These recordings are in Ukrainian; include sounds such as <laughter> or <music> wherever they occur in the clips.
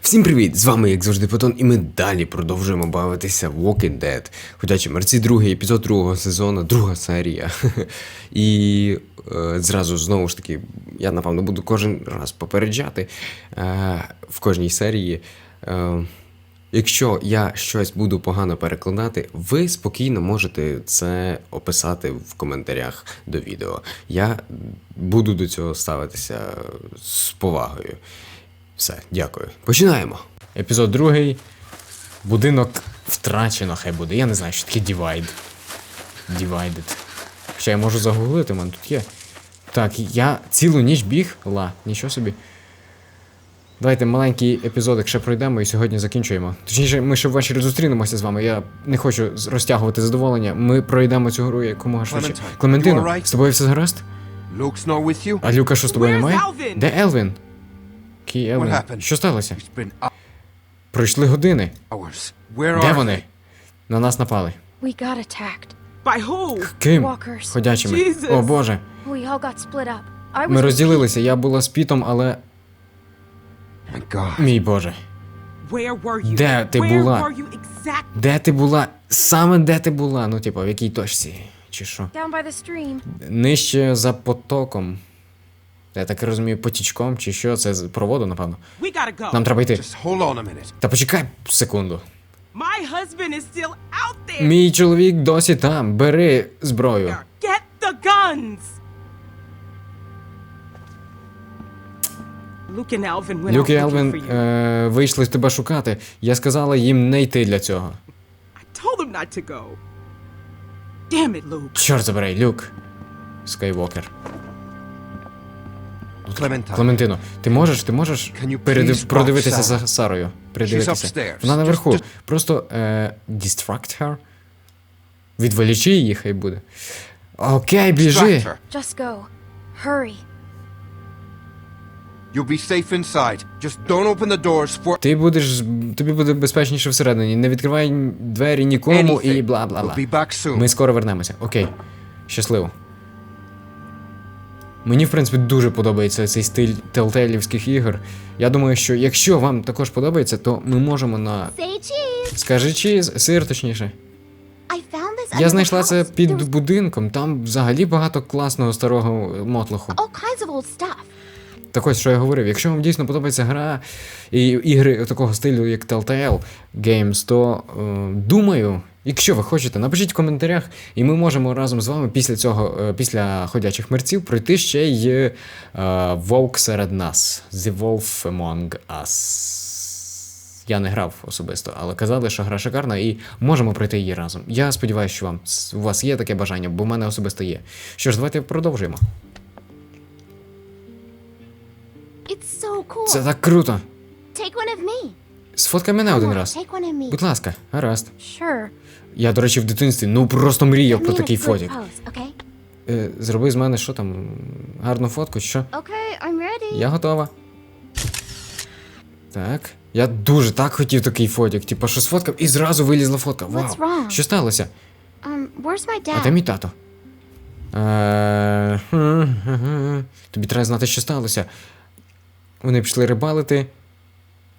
Всім привіт! З вами, як завжди, Патон, і ми далі продовжуємо бавитися Walking Dead. Ходячі мерці, другий епізод другого сезону, друга серія. <laughs> І е, зразу знову ж таки, я напевно буду кожен раз попереджати е, в кожній серії. Е, Якщо я щось буду погано перекладати, ви спокійно можете це описати в коментарях до відео. Я буду до цього ставитися з повагою. Все, дякую. Починаємо. Епізод другий. Будинок втрачено, хай буде. Я не знаю, що таке divide. Divided. Хоча я можу загуглити, man, тут є. Так, я цілу ніч біг. Ла, нічого собі. Давайте маленький епізодик ще пройдемо і сьогодні закінчуємо. Точніше, ми ще ввечері зустрінемося з вами. Я не хочу розтягувати задоволення. Ми пройдемо цю гру якомога швидше. Клементино, з тобою все гаразд? Luke's not with you? А Люка, що з тобою Where's немає? Alvin? Де Елвін? Кій Що сталося? Пройшли години. Де вони? На нас напали. We got attacked. By who? Ким? Ходячими. О боже. We all got split up. I was Ми розділилися, я була з Пітом, але. they? My God. Мій боже. Where were you? Де ти Where була? were you exactly? Де ти була? Саме де ти була? Ну, типу, в якій точці? Чи що? down by the stream. Нижче за потоком. Я так розумію, потічком, чи що? Це з- про воду, напевно. Go. Нам треба йти. Та почекай секунду. My husband is still out there. Мій чоловік досі там. Бери зброю. Get the guns. Luke and Alvin Люк і Елвін е, вийшли тебе шукати. Я сказала їм не йти для цього. I told them not to go. Damn it, Luke. Чорт забирай, Люк. Скайвокер. Clementine. Клементино, ти можеш, ти можеш передив- продивитися за Сарою? Придивитися. Вона наверху. Just- just- Просто е, distract her. Відволічи її, хай буде. Окей, біжи. Just go. Hurry. You'll be safe inside. Just don't open the doors for Ти будеш. Тобі буде безпечніше всередині. Не відкривай двері нікому і бла бла бла. We'll. Ми скоро вернемося. Окей. Щасливо. Мені, в принципі, дуже подобається цей стиль телтейлівських ігор. Я думаю, що якщо вам також подобається, то ми можемо на. Скажи чіз, сир точніше. Я знайшла це під будинком, там взагалі багато класного старого мотлоху. Так ось, що я говорив, якщо вам дійсно подобається гра і ігри такого стилю, як Telltale Games, то е, думаю, якщо ви хочете, напишіть в коментарях, і ми можемо разом з вами після цього, е, після ходячих мерців, пройти ще й е, Вовк серед нас. The Wolf Among Us. Я не грав особисто, але казали, що гра шикарна, і можемо пройти її разом. Я сподіваюся, що вам у вас є таке бажання, бо в мене особисто є. Що ж, давайте продовжуємо. It's so cool. Це так круто! Take one of me. Сфоткай мене один раз. Будь ласка, гаразд. Я, до речі, в дитинстві ну просто мріяв про такий фотик. Е, зроби з мене що там? Гарну фотку, що? Я готова. Так. Я дуже так хотів такий фотик. Типа, що сфоткав і зразу вилізла фотка. Вау. Що сталося? Um, А де мій тато? Е. <laughs> Тобі треба знати, що сталося. Вони пішли рибалити.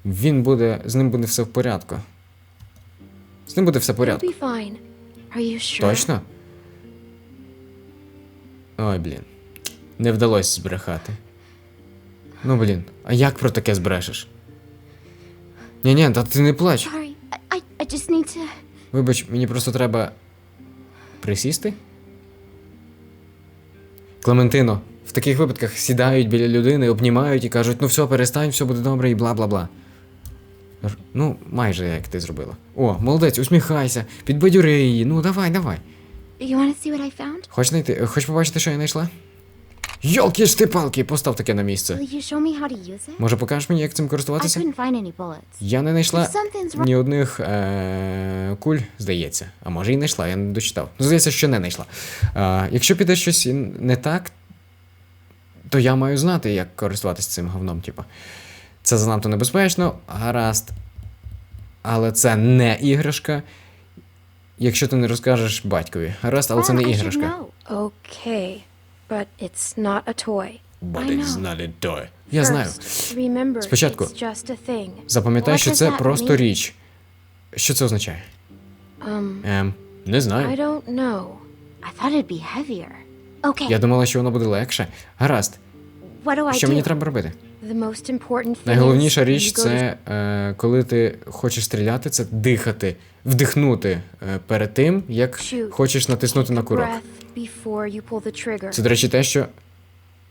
Він буде. З ним буде все в порядку. З ним буде все в порядку. sure? Точно? Ой, блін. Не вдалося збрехати. Ну, блін, а як про таке збрешеш? Ні, ні, та ти не плач. Sorry. I, I, I just need to. Вибач, мені просто треба. Присісти? Клементино, в таких випадках сідають біля людини, обнімають і кажуть, ну все, перестань, все буде добре і бла бла бла. Ну, майже як ти зробила. О, молодець, усміхайся, підбадюри її. Ну, давай, давай. You want to see what I found? Хоч знайти, хоч побачити, що я знайшла? Йолки ж ти палки, постав таке на місце. Will you show me how to use it? Може покажеш мені, як цим I користуватися? couldn't find any bullets. Я не знайшла wrong. ні одних е- куль, здається. А може і знайшла, я не дочитав. Ну, здається, що не знайшла. Е- якщо піде щось не так, то я маю знати, як користуватися цим говном, типу. Це занадто небезпечно, гаразд. Але це не іграшка. Якщо ти не розкажеш батькові. Гаразд, але це не іграшка. Okay, but it's not a toy. But it's not a toy. Я знаю. Спочатку. Запам'ятай, що це просто річ. Що це означає? Um, Ем, не I знаю. don't know. I thought it'd be heavier. Okay, Я думала, що воно буде легше. Гаразд. what do I Що do? мені треба робити? Найголовніша річ це е, коли ти хочеш стріляти, це дихати, вдихнути е, перед тим, як хочеш натиснути на курок. Це, до речі, те, що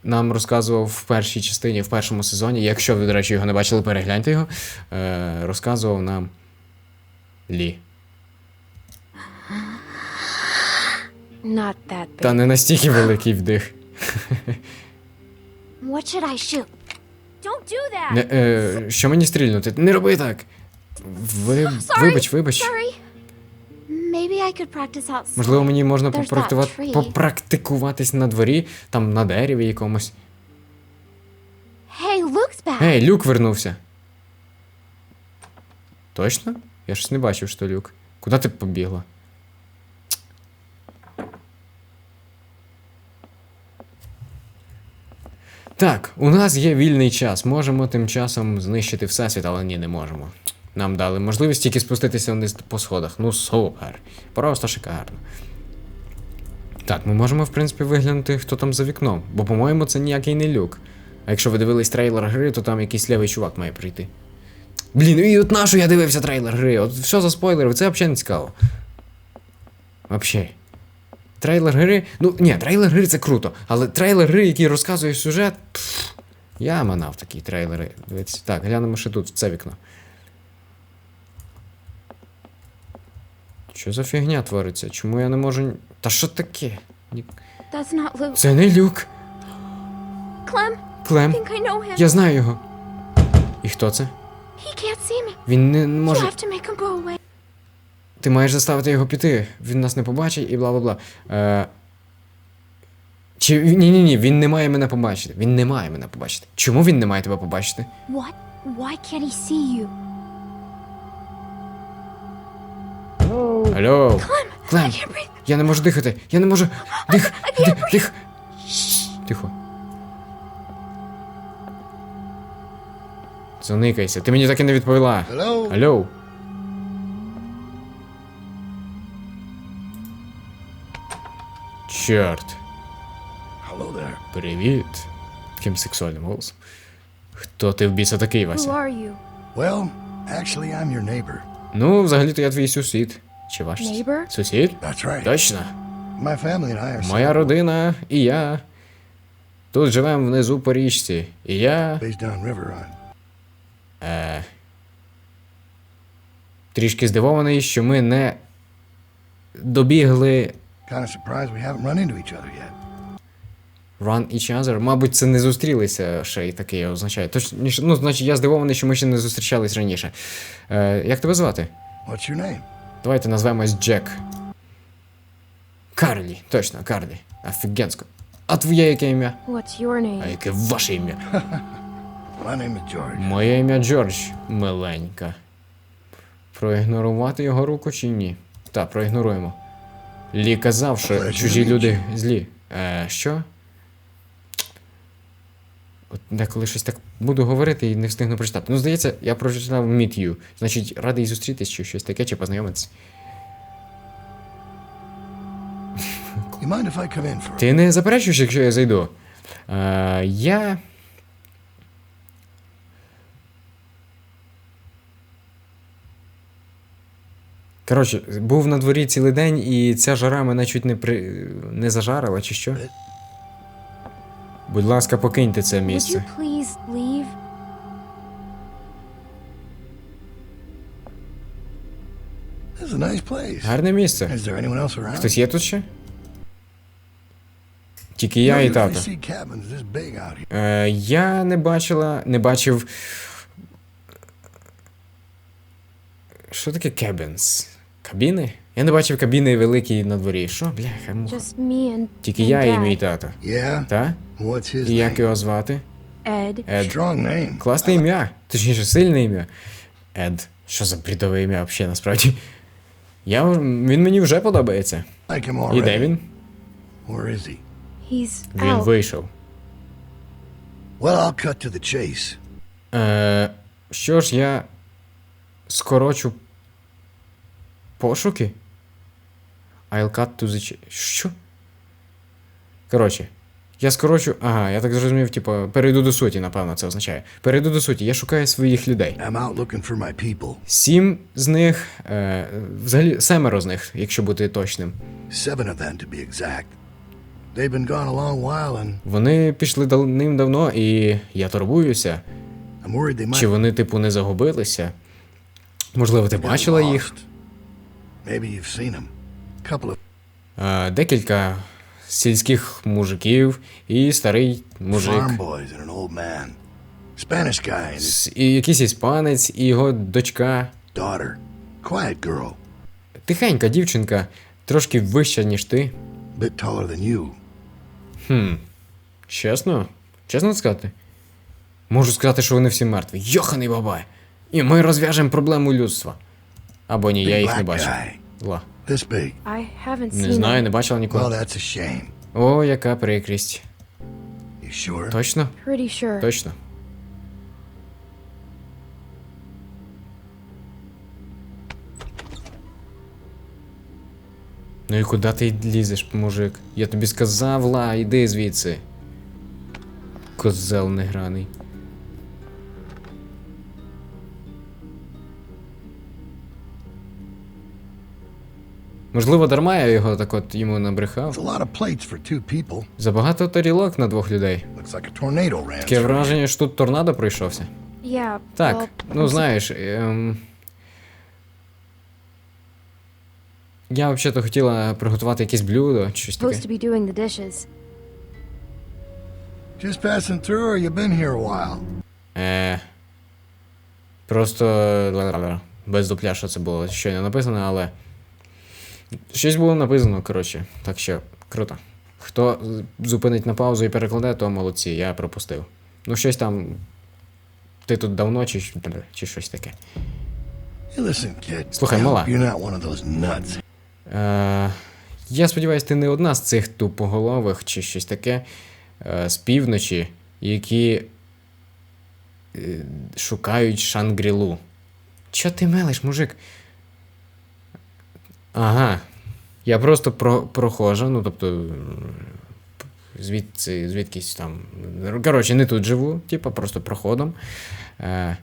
нам розказував в першій частині, в першому сезоні. Якщо ви, до речі, його не бачили, перегляньте його. Е, розказував нам Лі. Та не настільки великий вдих. What should I shoot? Не, е, що мені стрільнути? Не роби так. Ви, <gasps> вибач, вибач. Можливо, мені можна попрактикуватись на дворі, там на дереві якомусь. Hey, Luke's back. Ей, Люк вернувся. Точно? Я щось не бачив, що Люк. Куди ти побігла? Так, у нас є вільний час. Можемо тим часом знищити всесвіт, але ні, не можемо. Нам дали можливість тільки спуститися вниз по сходах. Ну, супер. Просто шикарно. Так, ми можемо, в принципі, виглянути, хто там за вікном. Бо, по-моєму, це ніякий не люк. А якщо ви дивились трейлер гри, то там якийсь лівий чувак має прийти. Блін, і от нашу я дивився трейлер гри. От що за спойлери, це взагалі не цікаво. Вообще. Трейлер гри. Ну, ні, трейлер гри це круто. Але трейлер гри, який розказує сюжет. Пф, я манав такі трейлери. Дивіться. Так, глянемо ще тут, в це вікно. Що за фігня твориться? Чому я не можу. Та що таке? Це не люк. Клем. Him. Я знаю його. І хто це? Він не може. have to make him go away. Ти маєш заставити його піти. Він нас не побачить і бла бла бла. Е... Чи ні, ні, ні, він не має мене побачити. Він не має мене побачити. Чому він не має тебе побачити? What? Why can't he see you? Алло. Клем, я не можу дихати. Я не можу. Дих. Дих. Дих. Тихо. Заникайся. Ти мені так і не відповіла. Hello? Алло. Чорт. Hello there. Привіт. Таким сексуальним голосом. Хто ти в біса такий, Who Вася? are you? Well, actually, I'm your neighbor. Ну, взагалі-то я твій сусід. Чи ваш? Neighbor? Сусід? That's right. Точно. My family and I are Моя родина і я. Тут живемо внизу по річці. І я. Е, трішки здивований, що ми не добігли Kind of surprised we haven't run into each other yet. Run each other. Мабуть, це не зустрілися ще й таке означає. Точніше, ну, значить, я здивований, що ми ще не зустрічались раніше. Е, як тебе звати? What's your name? Давайте назвемось Джек. Карлі, точно, Карлі. Офігенсько. А твоє яке ім'я? What's your А яке ваше ім'я? <laughs> My name is George. Моє ім'я Джордж, миленька. Проігнорувати його руку чи ні? Так, проігноруємо. Лі казав, що чужі люди злі. Е, що? От деколи щось так буду говорити і не встигну прочитати. Ну, здається, я прочитав Meet You. Значить, радий зустрітись чи щось таке, чи познайомитись. Ти не заперечуєш, якщо я зайду? Е, я. Коротше, був на дворі цілий день, і ця жара мене чуть не при... не зажарила, чи що? Будь ласка, покиньте це місце. Гарне місце. Хтось є тут ще? Тільки я і тато. Е, я не бачила, не бачив. Що таке cabins? Кабіни? Я не бачив кабіни великі на дворі. Що, бляха, муха. And Тільки and я і мій тато. Yeah? Та? І як його звати? Ed. Ед. Класне ім'я. Точніше, сильне ім'я. Ед. Що за брідове ім'я взагалі насправді? Я, він мені вже подобається. Like І де він? Where is he? He's Він out. вийшов. Well, I'll cut to the chase. Е, що ж, я скорочу пошуки? I'll cut to the Що? Коротше, я скорочу. Ага, я так зрозумів, типу, перейду до суті, напевно, це означає. Перейду до суті, я шукаю своїх людей. I'm out looking for my people. Сім з них, е, взагалі семеро з них, якщо бути точним. Seven of them, to be exact. They've been gone a long while, and Вони пішли давним-давно, і я турбуюся. I'm worried they might Чи вони, типу, не загубилися? Можливо, ти бачила їх? Maybe you've seen them. Couple of Декілька сільських мужиків і старий мужик. І якийсь іспанець, і його дочка. daughter. Quiet girl. Тихенька дівчинка, трошки вища, ніж ти. Bit taller than you. Чесно? Чесно сказати? Можу сказати, що вони всі мертві. Йоханий бабай! І ми розв'яжемо проблему людства. Або ні, я їх не бачив. Ла. Не знаю, не бачила ніколи. О, яка прикрість. Точно? Точно. Ну і куди ти лізеш, мужик? Я тобі сказав, ла, іди звідси. Козел неграний. Можливо, дарма я його так от йому набрехав. Забагато тарілок на двох людей. Таке враження, що тут торнадо пройшовся. Yeah. Так, well, ну знаєш. Ем... Я взагалі хотіла приготувати якесь блюдо чи щось таке. Just passing through, or you been here a while? Е... Просто без дупля, що це було щойно написано, але. Щось було написано, коротше. Так що, круто. Хто зупинить на паузу і перекладе, то молодці, я пропустив. Ну, щось там. Ти тут давно, чи, чи щось таке. Слухай, мала. Е, я сподіваюся, ти не одна з цих тупоголових чи щось таке е, з півночі, які е, шукають Шангрілу. Чо ти мелиш, мужик? Ага. Я просто про, прохожа, ну тобто. Звідси, звідкись там. Коротше, не тут живу, типу, просто проходом. Е,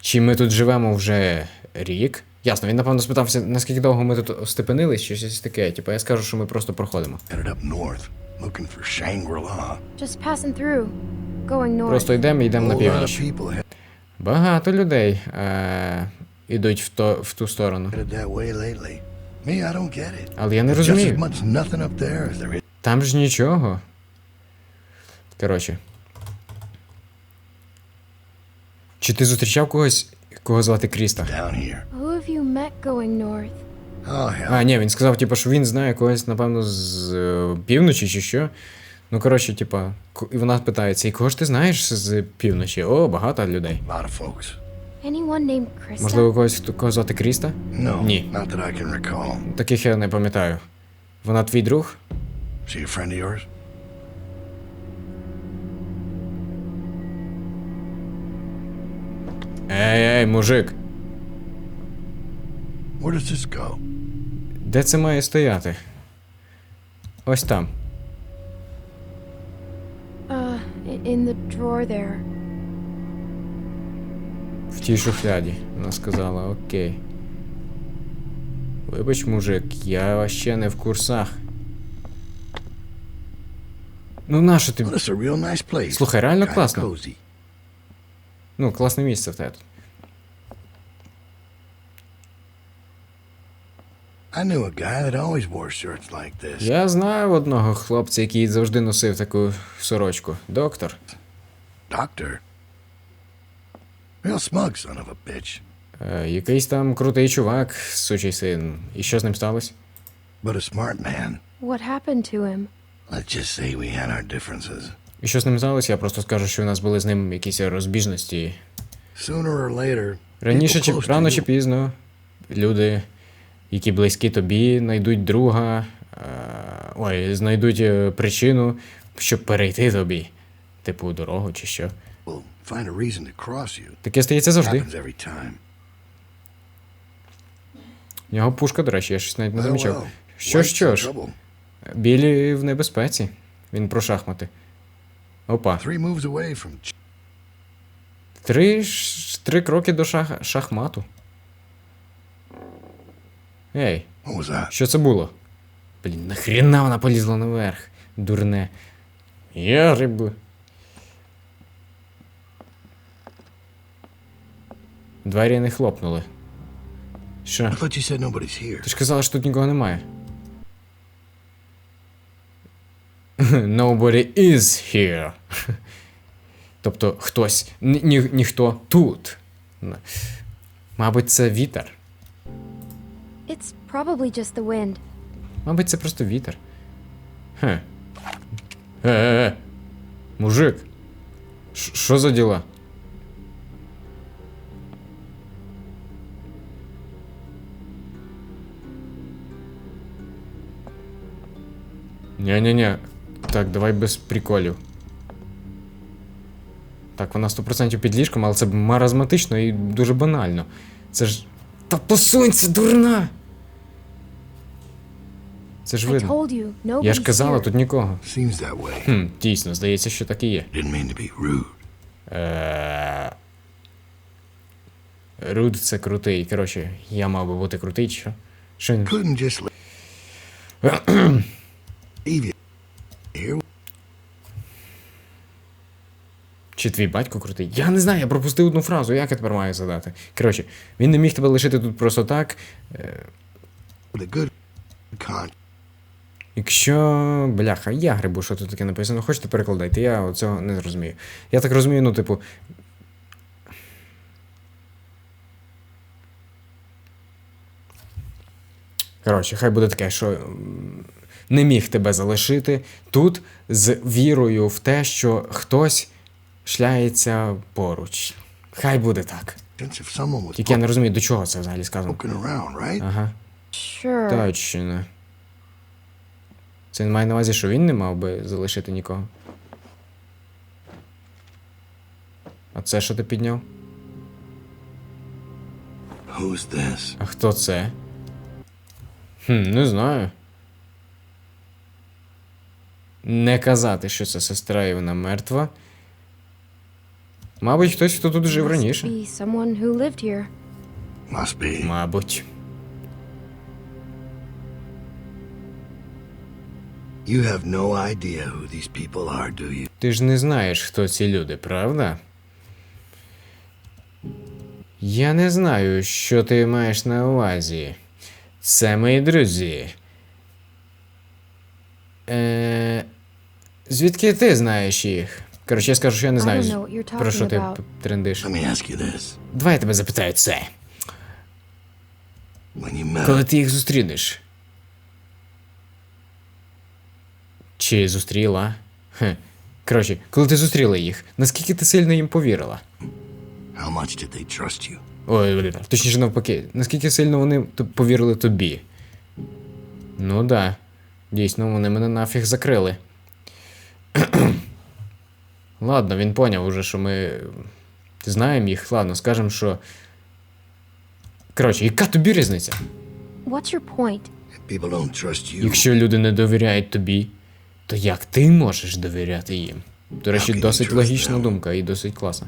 чи ми тут живемо вже рік? Ясно, він напевно спитався, наскільки довго ми тут степенились, чи щось таке. Типу, я скажу, що ми просто проходимо. Headed up north, looking for Shangri-La. Just passing through. Going north. Просто йдемо і йдемо на Whole lot of північ. people Багато людей е- ідуть в, то, в ту сторону. Але я не розумію. Там ж нічого. Коротше. Чи ти зустрічав когось, кого звати Кріста? Oh. А, ні, він сказав, типу, що він знає когось, напевно, з е, півночі чи що. Ну, коротше, типа, і вона питається, і кого ж ти знаєш з півночі? О, багато людей. Можливо, когось кого звати Кріста? No, Ні. not that I can recall. Таких я не пам'ятаю. Вона твій друг? She a friend of yours? Ей, ей, мужик, Where does this go? де це має стояти? Ось там. Uh, in the drawer there. В тій шухляді. Вона сказала, окей. Вибач, мужик, я ще не в курсах. Ну, нащо place. Слухай, реально класно. Ну, класне місце в тебе тут. Я знаю одного хлопця, який завжди носив таку сорочку. Доктор. Doctor. Real smug son of a bitch. Е, якийсь там крутий чувак, сучий син. І що з ним сталося? But a smart man. What happened to him? Let's just say we had our differences. І що з ним сталося? Я просто скажу, що у нас були з ним якісь розбіжності. Sooner or later, Раніше people чи close to рано you чи пізно люди, які близькі тобі, знайдуть друга, е, ой, знайдуть е, причину, щоб перейти тобі. Типу дорогу чи що. Таке стається завжди. Happens every time. У нього пушка, до речі, я щось навіть не замічав. Що ж, що ж, білі в небезпеці. Він про шахмати. Опа. Три, три кроки до шах... шахмату. Ей, що це було? Блін, нахрена вона полізла наверх? Дурне. Я риби. Двері не хлопнули. Що? Ти ж казала, що тут нікого немає. <laughs> Nobody is here. <laughs> Тобто хтось. Ні, ні, ніхто тут. Мабуть, це вітер. It's probably just the wind. Мабуть, це просто вітер. Хе. Е-е-е. Мужик. Що за діла? Ня-ня-ня. Так, давай без приколів. Так, вона 100% під ліжком, але це маразматично і дуже банально. Це ж. Та посунься, дурна! Це ж видно. Я ж казала, тут нікого. Хм, дійсно, здається, що так і є. Rude. Е, Руд це крутий. Коротше, я мав би бути крутий, чи що? Що <clears throat> here. Чи твій батько крутий? Я не знаю, я пропустив одну фразу, як я тепер маю задати. Коротше, він не міг тебе лишити тут просто так. Con. Якщо. Бляха, я грибу, що тут таке написано. Хочете перекладайте, я цього не зрозумію. Я так розумію, ну, типу. Коротше, хай буде таке, що не міг тебе залишити тут з вірою в те, що хтось шляється поруч. Хай буде так. Тільки я не розумію, до чого це взагалі сказано. Ага. Sure. Точно. Це він має на увазі, що він не мав би залишити нікого. А це що ти підняв? Who's this? А хто це? Хм, не знаю. Не казати, що це сестра і вона мертва. Мабуть, хтось, хто тут жив раніше. Must be. Мабуть. You have no idea who these people are, do you? Ти ж не знаєш, хто ці люди, правда? Я не знаю, що ти маєш на увазі. Це мої друзі. Е... Звідки ти знаєш їх? Коротше, я скажу, що я не знаю, про що ти трендиш. Давай я тебе запитаю це. Коли ти їх зустрінеш? Чи зустріла? Хе. Коротше, коли ти зустріла їх, наскільки ти сильно їм повірила? how much did they trust you? Ой, блін, точніше навпаки, наскільки сильно вони повірили тобі? Ну да. Дійсно, вони мене нафіг закрили. Ладно, він поняв уже, що ми знаємо їх. Ладно, скажемо, що. Коротше, яка тобі різниця? What's your point? People don't trust you, Якщо люди не довіряють тобі, то як ти можеш довіряти їм? До речі, досить логічна them? думка і досить класна.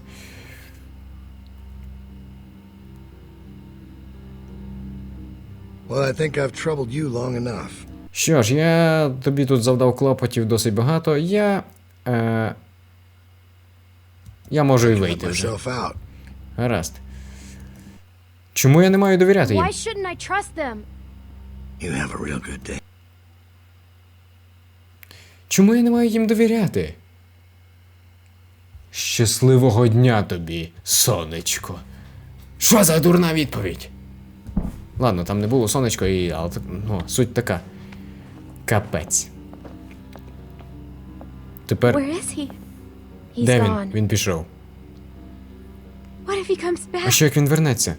well, I think I've troubled you long enough. Що ж, я тобі тут завдав клопотів досить багато. Я. Е, я можу і вийти вже. Гаразд. Чому я не маю довіряти їм? Why shouldn't I trust them? You have a real good day. Чому я не маю їм довіряти? Щасливого дня тобі, сонечко. Що за дурна відповідь? Ладно, там не було сонечко, і, але ну, суть така. Капець. Тепер. Where is he? Де він? Він пішов. А що як він вернеться?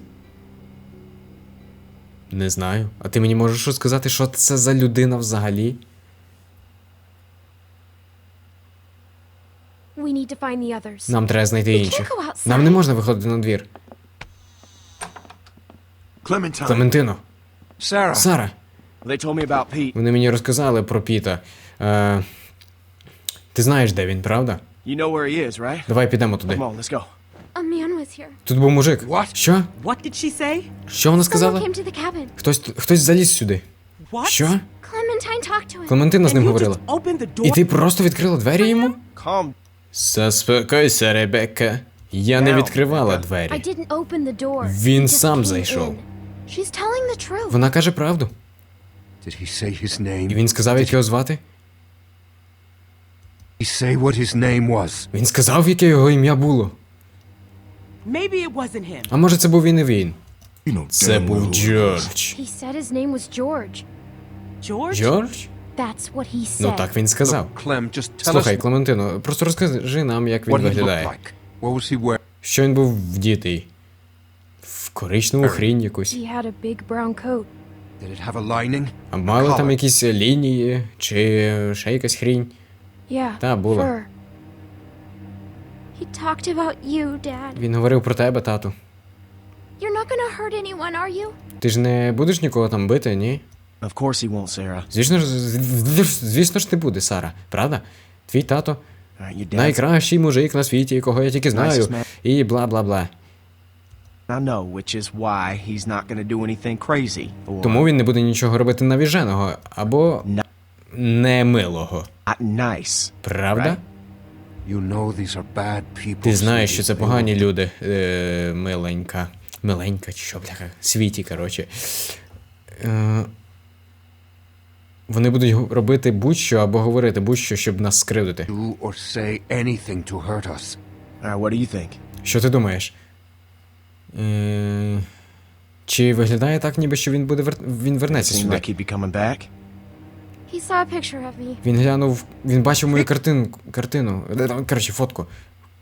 Не знаю. А ти мені можеш що сказати, що це за людина взагалі? Нам треба знайти інших. Нам не можна виходити на двір. Клементино. Сара, вони мені розказали про Піта. Е, ти знаєш, де він, правда? You know where he is, right? Давай підемо туди. Come on, let's go. A man was here. Тут був мужик. What? Що? What did she say? Що вона Someone сказала? came to the cabin. Хтось, хтось заліз сюди. What? Що? Clementine talked to him. Клементина з ним говорила. І ти просто відкрила двері йому? Calm. Заспокойся, Ребекка. Я не відкривала. I двері. didn't open the door. Він He just сам came зайшов. in. She's telling the truth. Вона каже правду. Did he say his І name? він сказав, як його звати? He say what his name was. Він сказав, яке його ім'я було. Maybe it wasn't him. А може це був і не він? You know Це damn well був. Джордж. He said his name was George. George? Джордж? That's what he said. Ну так він сказав. Clem, just tell Слухай, us Клементино, просто розкажи нам, як він what he looked виглядає. like. What was he wearing? Що він був вдітий? В коричневу хрінь якусь. He had a big brown coat. Did it have a lining? А мали там якісь лінії чи ще якась хрінь? Yeah. Та, було. Fur. He talked about you, Dad. Він говорив про тебе, тату. You're not gonna hurt anyone, are you? Ти ж не будеш нікого там бити, ні? Of course he won't, Sarah. Звісно ж, звісно ж не буде, Сара, правда? Твій тато найкращий мужик на світі, кого я тільки знаю. І бла бла бла. I know, which is why he's not gonna do anything crazy. Тому він не буде нічого робити навіженого або not, немилого. Nice. Правда? Right. You know these are bad people. Ти знаєш, що це погані люди, е, миленька. Миленька, чи що, бляха, світі, коротше. Е, вони будуть робити будь-що або говорити будь-що, щоб нас скривдити. Do or say anything to hurt us. All right, what do you think? Що ти думаєш? Е, чи виглядає так, ніби що він буде вер... він вернеться сюди? He saw a picture of me. Він глянув, він бачив мою картин, картину. Е, Коротше, фотку.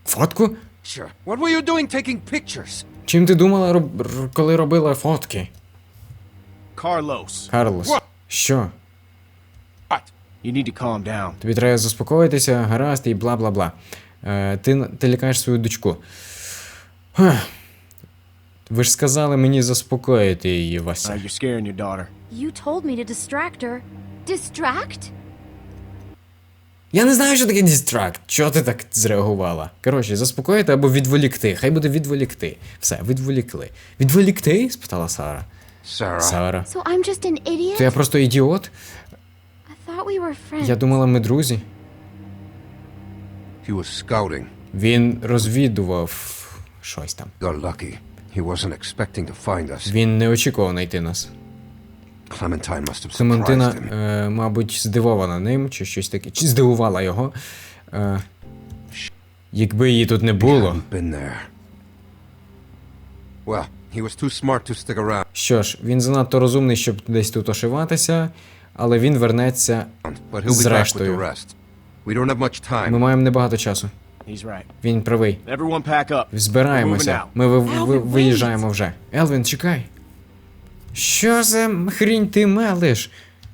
Фотку? Sure. What were you doing taking pictures? Чим ти думала, роб... р- коли робила фотки? Carlos, Карлос. What? Що? What? you need to calm down. Тобі треба заспокоїтися, гаразд і бла бла бла. Е, ти, ти лякаєш свою дочку. Ха. Ви ж сказали мені заспокоїти її, Вася. right, you're scaring your daughter. You told me to distract her. Distract? Я не знаю, що таке дістракт. Чого ти так зреагувала? Коротше, заспокоїти або відволікти. Хай буде відволікти. Все, відволікли. Відволікти? спитала Сара. Sarah. Сара. So I'm just an idiot? То я просто ідіот? I thought we were friends. Я думала, ми друзі. He was scouting. Він розвідував щось там. Got lucky. He wasn't expecting to find us. Він не очікував знайти нас. Clementine must Клементина, е, мабуть, здивована ним, чи щось таке, чи здивувала його. Е, якби її тут не було. Hadn't been there. Well, he was too smart to stick around, Що ж, він занадто розумний, щоб десь тут ошиватися, але він вернеться. Зрештою. We don't have much time. Ми маємо небагато часу. He's right. Він правий. Everyone pack up. Збираємося. Ми ви, ви, виїжджаємо вже. Елвін, чекай. Що за хрінь ти мелиш?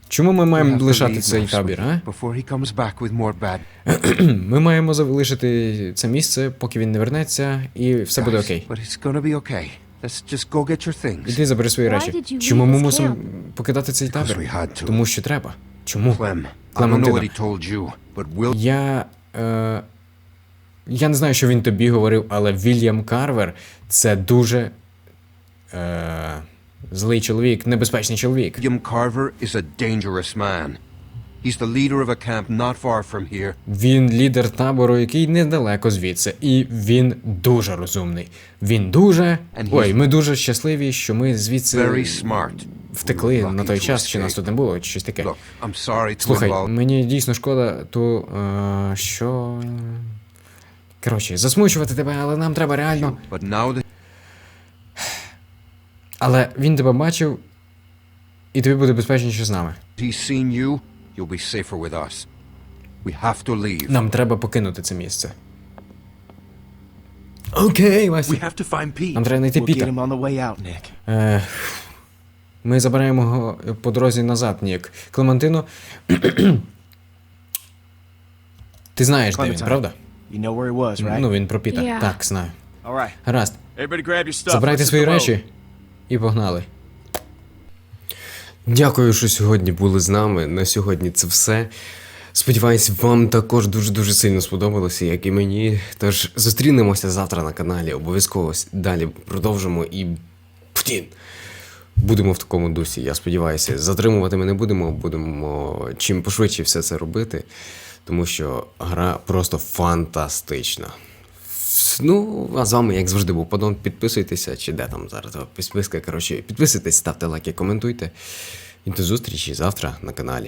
Чому ми маємо лишати цей табір, а? <clears throat> Ми маємо залишити це місце, поки він не вернеться, і все буде окей. Іди забери свої речі. Чому ми мусимо покидати цей табір? Тому що треба. Чому? We'll Я. Е, я не знаю, що він тобі говорив, але Вільям Карвер це дуже. Е, злий чоловік, небезпечний чоловік. William Carver is a dangerous man. He's the leader of a camp not far from here. Він лідер табору, який недалеко звідси, і він дуже розумний. Він дуже. And he's- Ой, ми дуже щасливі, що ми звідси Very smart. втекли We were на lucky той to час, чи нас escape. тут не було, чи щось таке. Look, I'm sorry to Слухай, involve мені дійсно шкода, то е, що. Коротше, засмучувати тебе, але нам треба реально. but now that Але він тебе бачив, і тобі буде безпечніше з нами. he's seen you, you'll be safer with us. We have to leave. Нам треба покинути це місце. Окей, Вася. have to find Pete. Нам треба знайти We'll get Піта. him on the way out, Nick. Е, ми забираємо його по дорозі назад, Нік. Клементино. <clears throat> Ти знаєш, де він, правда? You know where he was, right? Ну, він про Піта. Yeah. Так, знаю. All right. Гаразд. Everybody grab your stuff. Забирайте Let's свої речі і погнали. Дякую, що сьогодні були з нами. На сьогодні це все. Сподіваюсь, вам також дуже-дуже сильно сподобалося, як і мені. Тож зустрінемося завтра на каналі. Обов'язково далі продовжимо і. Блін, Будемо в такому дусі, я сподіваюся. Затримувати ми не будемо, будемо чим пошвидше все це робити, тому що гра просто фантастична. Ну, а з вами, як завжди, був Падон. Підписуйтеся, чи де там зараз підписка. Коротше, підписуйтесь, ставте лайки, коментуйте. І до зустрічі завтра на каналі.